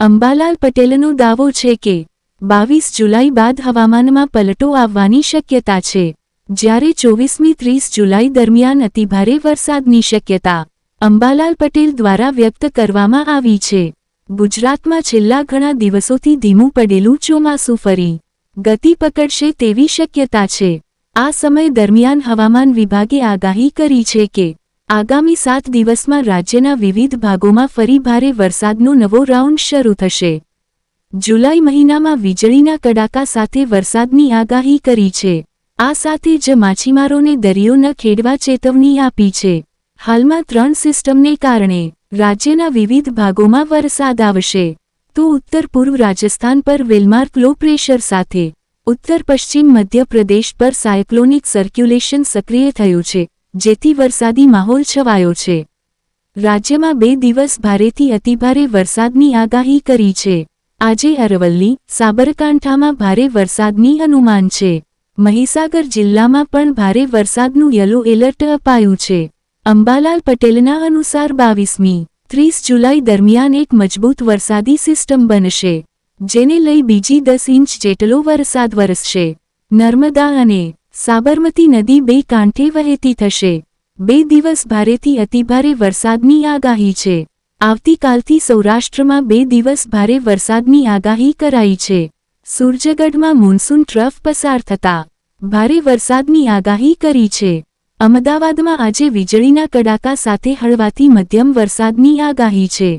અંબાલાલ પટેલનો દાવો છે કે, બાવીસ જુલાઈ બાદ હવામાનમાં પલટો આવવાની શક્યતા છે. જ્યારે ચોવીસમી ત્રીસ જુલાઈ દરમિયાન અતિભારે વરસાદની શક્યતા, અંબાલાલ પટેલ દ્વારા વ્યક્ત કરવામાં આવી છે. ગુજરાતમાં છેલ્લા ઘણા દિવસોથી ધીમું પડેલું ચોમાસું ફરી, ગતિ પકડશે તેવી શક્યતા છે. આ સમય દરમિયાન હવામાન વિભાગે આગાહી કરી છે કે આગામી સાત દિવસમાં રાજ્યના વિવિધ ભાગોમાં ફરી ભારે વરસાદનો નવો રાઉન્ડ શરૂ થશે. જુલાઈ મહિનામાં વીજળીના કડાકા સાથે વરસાદની આગાહી કરી છે. આ સાથે જ માછીમારોને દરિયો ન ખેડવા ચેતવણી આપી છે. હાલમાં ત્રણ સિસ્ટમને કારણે રાજ્યના વિવિધ ભાગોમાં વરસાદ આવશે. તો ઉત્તર પૂર્વ રાજસ્થાન પર વેલમાર્ક લો પ્રેશર સાથે. ઉત્તર પશ્ચિમ મધ્યપ્રદેશ પર સાયક્લોનિક સર્ક્યુલેશન સક્રિય થયું છે. જેથી વરસાદી માહોલ છવાયો છે. રાજ્યમાં બે દિવસ ભારેથી અતિભારે વરસાદની આગાહી કરી છે. આજે અરવલ્લી, સાબરકાંઠામાં ભારે વરસાદની અનુમાન છે. મહીસાગર જિલ્લામાં પણ ભારે વરસાદનું યલો એલર્ટ અપાયું છે. અંબાલાલ પટેલના અનુસાર બાવીસમી, ત્રીસ જુલાઈ દરમિયાન એક મજબૂત વરસાદી સિસ્ટમ બનશે, જેને લઈ બીજી દસ ઇંચ જેટલો વરસાદ વરસશે. નર્મદા અને સાબરમતી નદી બે કાંઠે વહેતી થશે. બે દિવસ ભારેથી અતિભારે વરસાદની આગાહી છે. આવતીકાલથી સૌરાષ્ટ્રમાં બે દિવસ ભારે વરસાદની આગાહી કરાઈ છે. સૂરજગઢમાં મોન્સૂન ટ્રફ પસાર થતા ભારે વરસાદની આગાહી કરી છે. અમદાવાદમાં આજે વીજળીના કડાકા સાથે હળવાથી મધ્યમ વરસાદની આગાહી છે.